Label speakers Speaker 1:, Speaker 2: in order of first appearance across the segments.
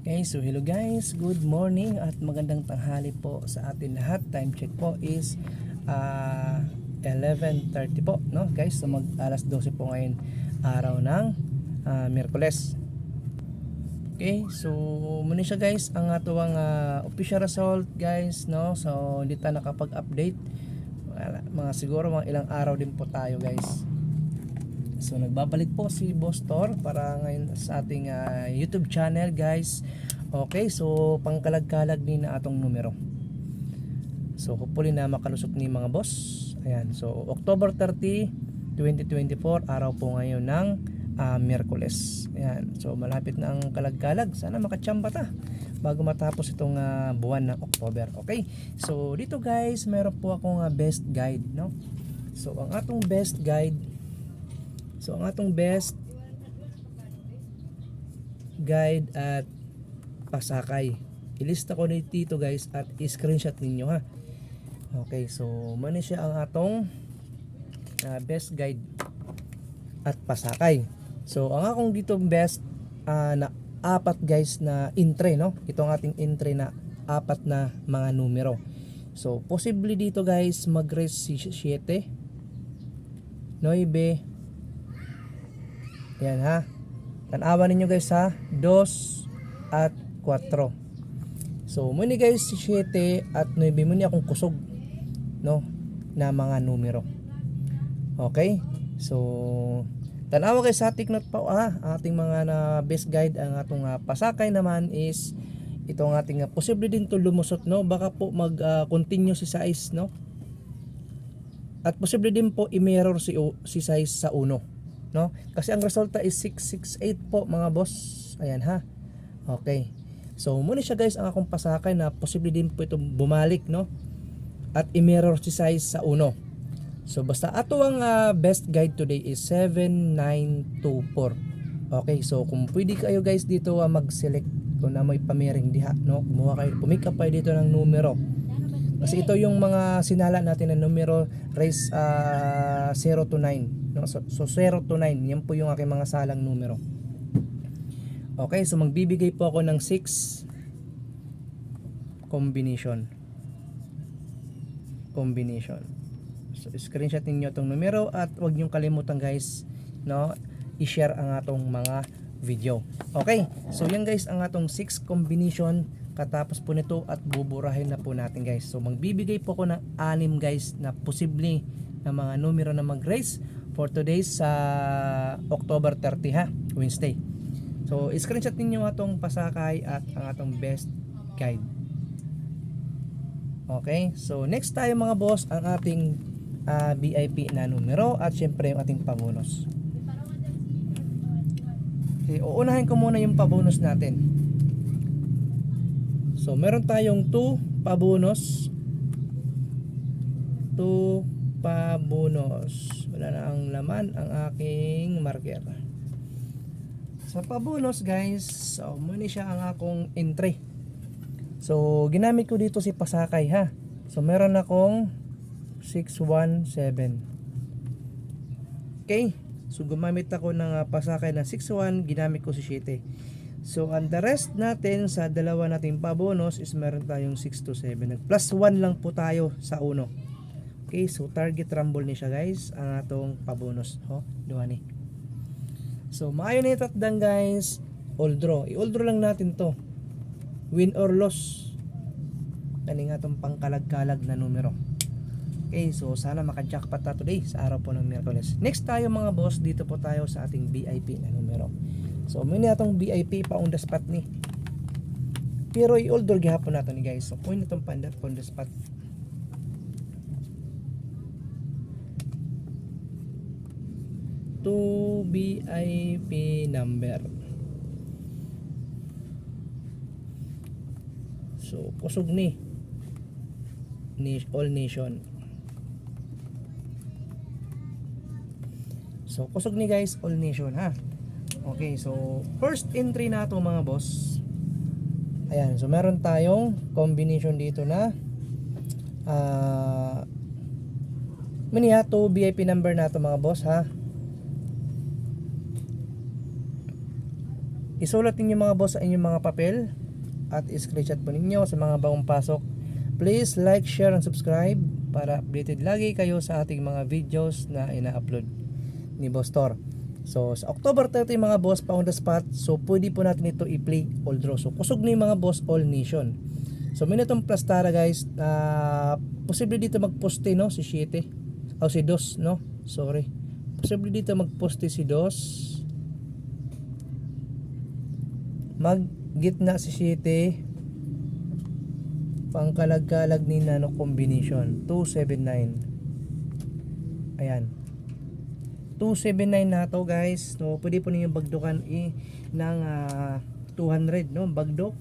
Speaker 1: Okay, so hello guys, good morning at magandang tanghali po sa atin lahat. Time check po is ah, 11.30 po, no guys? So mag alas 12 po ngayon araw ng ah, Miyerkules. Okay, so muna siya guys ang atuang ah, official result guys, no? So hindi tayo nakapag-update. Mga siguro mga ilang araw din po tayo guys. So nagbabalik po si Boss Tor para ngayon sa ating ah, YouTube channel guys. Okay, so pangkalag-kalag ni na atong numero. So hopefully na makalusok ni mga boss. Ayan, so October 30, 2024, araw po ngayon ng ah, Miyerkules. Ayan, so malapit na ang kalag-kalag. Sana makachamba ta bago matapos itong ah, buwan ng October. Okay, so dito guys, meron po akong ah, best guide, no? So ang atong best guide So ang atong best guide at pasakay. Ilista ko dito guys at i-screenshot ninyo ha. Okay, so mani siya ang atong ah, best guide at pasakay. So ang akong dito best ah, na apat guys na entry no. Ito ang ating entry na apat na mga numero. So posible dito guys mag-raise si 7 9 yan ha. Tanawan ninyo guys ha. 2 at 4. So, muni guys si 7 at 9 muni akong kusog no na mga numero. Okay? So, tanawa guys sa take note pa ha. Ating mga na best guide ang atong ah, pasakay naman is ito ang ating ah, posible din to lumusot no. Baka po mag ah, continue si size no. At posible din po i-mirror si, si size sa uno no? Kasi ang resulta is 668 po mga boss. Ayan ha. Okay. So muna siya guys ang akong pasakay na posible din po itong bumalik no. At i-mirror si size sa uno. So basta ato ang ah, best guide today is 7924. Okay, so kung pwede kayo guys dito ah, mag-select kung na may pamiring diha, no? Kumuha kayo, pumika pa dito ng numero. Kasi ito yung mga sinala natin na numero raise ah, 0 to 9. No? So, so 0 to 9, yan po yung aking mga salang numero. Okay, so magbibigay po ako ng 6 combination. Combination. So screenshot ninyo itong numero at huwag niyong kalimutan guys, no, i-share ang atong mga video. Okay, so yan guys ang atong 6 combination katapos po nito at buburahin na po natin guys. So magbibigay po ako ng anim guys na posible na mga numero na mag-raise for today sa October 30 ha, Wednesday. So screenshot ninyo atong pasakay at ang atong best guide. Okay, so next tayo mga boss ang ating ah, VIP na numero at syempre yung ating pabonus. Okay, uunahin ko muna yung pabonus natin. So, meron tayong 2 pabonus. 2 pabonus. Wala na ang laman ang aking marker. Sa pabonus guys, so muna siya ang akong entry. So, ginamit ko dito si Pasakay ha. So, meron akong 617. Okay? So, gumamit ako ng ah, Pasakay ng 61, ginamit ko si 7. So, ang the rest natin sa dalawa nating pabonus is meron tayong 6 to 7. Nag plus 1 lang po tayo sa uno. Okay, so target rumble ni siya guys, ang atong pabonus. Ho, duha ni. So, maayo na itatdan guys. All draw. I-all draw lang natin to. Win or loss. Kani nga tong pangkalag-kalag na numero. Okay, so sana maka-jackpot ta today sa araw po ng Miyerkules. Next tayo mga boss, dito po tayo sa ating VIP na numero. So, muna atong VIP pa on the spot ni. Pero i-all draw gihapon nato ni guys. So, point na itong pandat on the spot. To VIP number. So, kusog ni. all nation. So, kusog ni guys, all nation ha. Okay, so first entry na to mga boss. Ayan, so meron tayong combination dito na uh, to VIP number na to mga boss ha. Isulat ninyo mga boss sa inyong mga papel at screenshot po ninyo sa mga bagong pasok. Please like, share, and subscribe para updated lagi kayo sa ating mga videos na ina-upload ni Boss Tor. So, sa October 30 mga boss, pa on the spot. So, pwede po natin ito i-play all draw. So, kusog na mga boss all nation. So, minutong plastara guys. na posible dito magposte no, si 7. O si Dos, no? Sorry. Posible dito magposte si Dos. Mag gitna si 7. Pangkalag-kalag ni Nano combination. 279. Ayan. 279 na to guys. No, pwede po ninyo bagdukan i ng ah, 200 no, bagdok.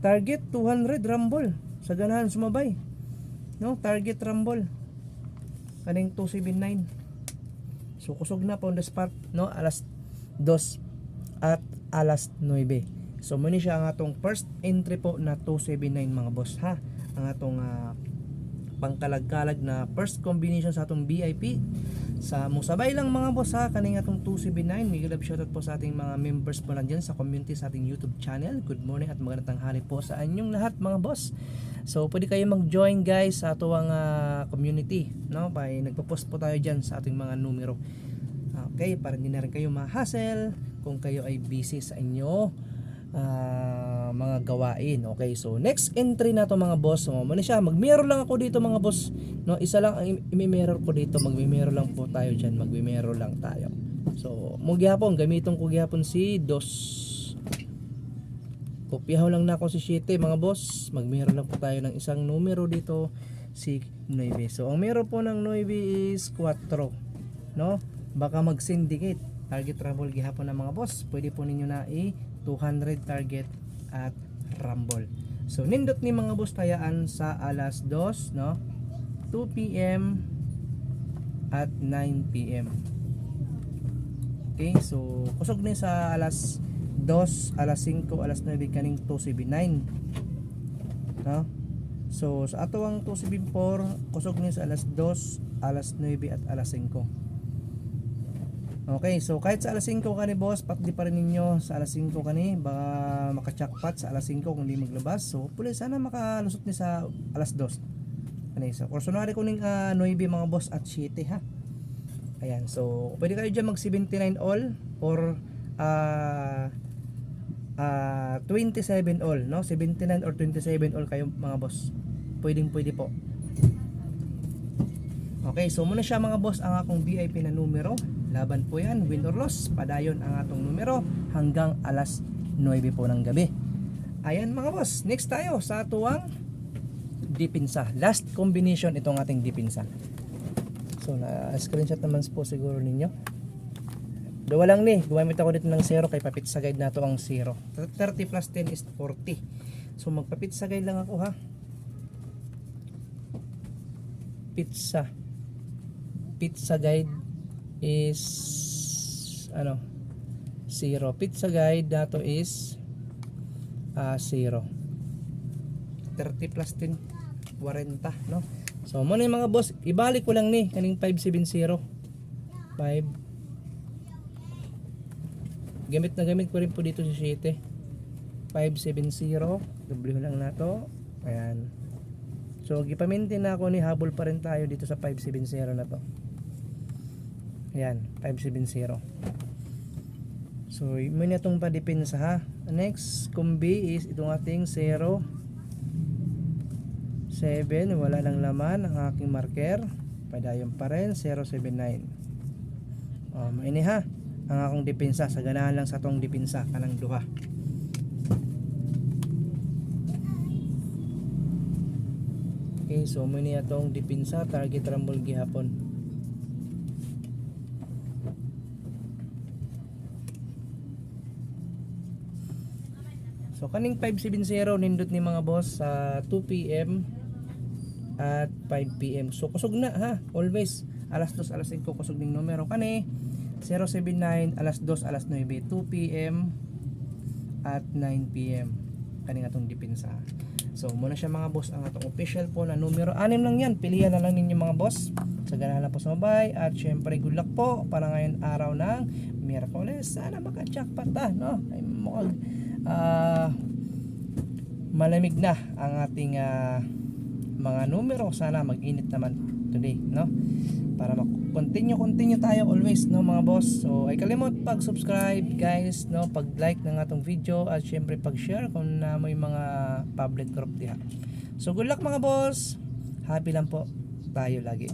Speaker 1: Target 200 rumble sa ganahan sumabay. No, target rumble. Kaning 279. So kusog na pa on the spot no alas 2 at alas 9. So muna siya ang atong first entry po na 279 mga boss ha. Ang atong ah, pangkalag-kalag na first combination sa atong VIP sa musabay lang mga boss ha. Kaning atong 279 may love shoutout po sa ating mga members po lang dyan sa community sa ating YouTube channel. Good morning at magandang tanghali po sa inyong lahat mga boss. So pwede kayo mag-join guys sa atuang ah, community no? By nagpo-post po tayo dyan sa ating mga numero. Okay para hindi na rin kayo ma-hassle kung kayo ay busy sa inyo ah, mga gawain. Okay, so next entry na to mga boss. So, muna siya. Mag-mirror lang ako dito mga boss. No, isa lang ang i-mirror ko dito. Mag-mirror lang po tayo diyan. Mag-mirror lang tayo. So, mo gihapon gamiton ko gihapon si DOS. Kopyahan lang na si 7 mga boss. Mag-mirror lang po tayo ng isang numero dito si 9. So, ang mirror po ng 9 is 4. No? Baka mag-syndicate. Target travel gihapon ng mga boss. Pwede po ninyo na i 200 target at rumble. So nindot ni mga boss tayaan sa alas 2 no 2 PM at 9 PM. Okay, so kusog ni sa alas 2, alas 5, alas 9 kaning 279. No? So sa ato ang 274 kusog ni sa alas 2, alas 9 at alas 5. Okay, so kahit sa alas 5 kani boss, pati pa rin ninyo sa alas 5 kani, baka maka-jackpot sa alas 5 kung di maglabas. So, puli sana makalusot ni sa alas 2. Ani, so, kursunari ko ning uh, 9 mga boss at 7 ha. Ayan, so pwede kayo dyan mag 79 all or uh, uh, 27 all, no? 79 or 27 all kayo mga boss. Pwedeng pwede po. Okay, so muna siya mga boss ang akong VIP na numero. Laban po yan, win or loss. Padayon ang atong numero hanggang alas 9 po ng gabi. Ayan mga boss, next tayo sa tuwang dipinsa. Last combination itong ating dipinsa. So na screenshot naman po siguro ninyo. Dua lang ni, gumamit ako dito ng 0 kay papit sa guide nato ang 0. 30 plus 10 is 40. So magpapit sa guide lang ako ha. Pizza. Pizza guide is ano 0 pizza guide dato is uh, 0 30 plus 10 40 no? So mo na mga boss ibalik ko lang ni kaning 570 5 gamit na gamit ko rin po dito sa 7 570 W lang na to. Ayan. So gipamintin na ako ni habol pa rin tayo dito sa 570 na to Ayan, 570. So, yun na itong padepensa ha. Next, kumbi is itong ating 0 7, wala lang laman ang aking marker. Padayon pa rin, 079. Oh, maini ha. Ang akong depensa, sa ganahan lang sa tong depensa, kanang duha. Okay, so muni atong depensa, target rumble gihapon. So kaning 570 nindot ni mga boss sa 2 PM at 5 PM. So kusog na ha, always alas 2 alas 5 kusog ning numero kani 079 alas 2 alas 9 2 PM at 9 PM kaning atong depensa. So muna siya mga boss ang atong official po na numero. Anim lang yan. Pilihan na lang ninyo mga boss sa ganahan po sa mabay at syempre good luck po para ngayon araw ng Miyerkules sana maka-jackpot ta no ay mukhang ah, malamig na ang ating ah, mga numero. Sana mag-init naman today no? Para mag-continue continue tayo always no mga boss. So ay kalimot pag subscribe guys no? Pag like ng atong video at syempre pag share kung na may mga public group diha. So good luck mga boss. Happy lang po tayo lagi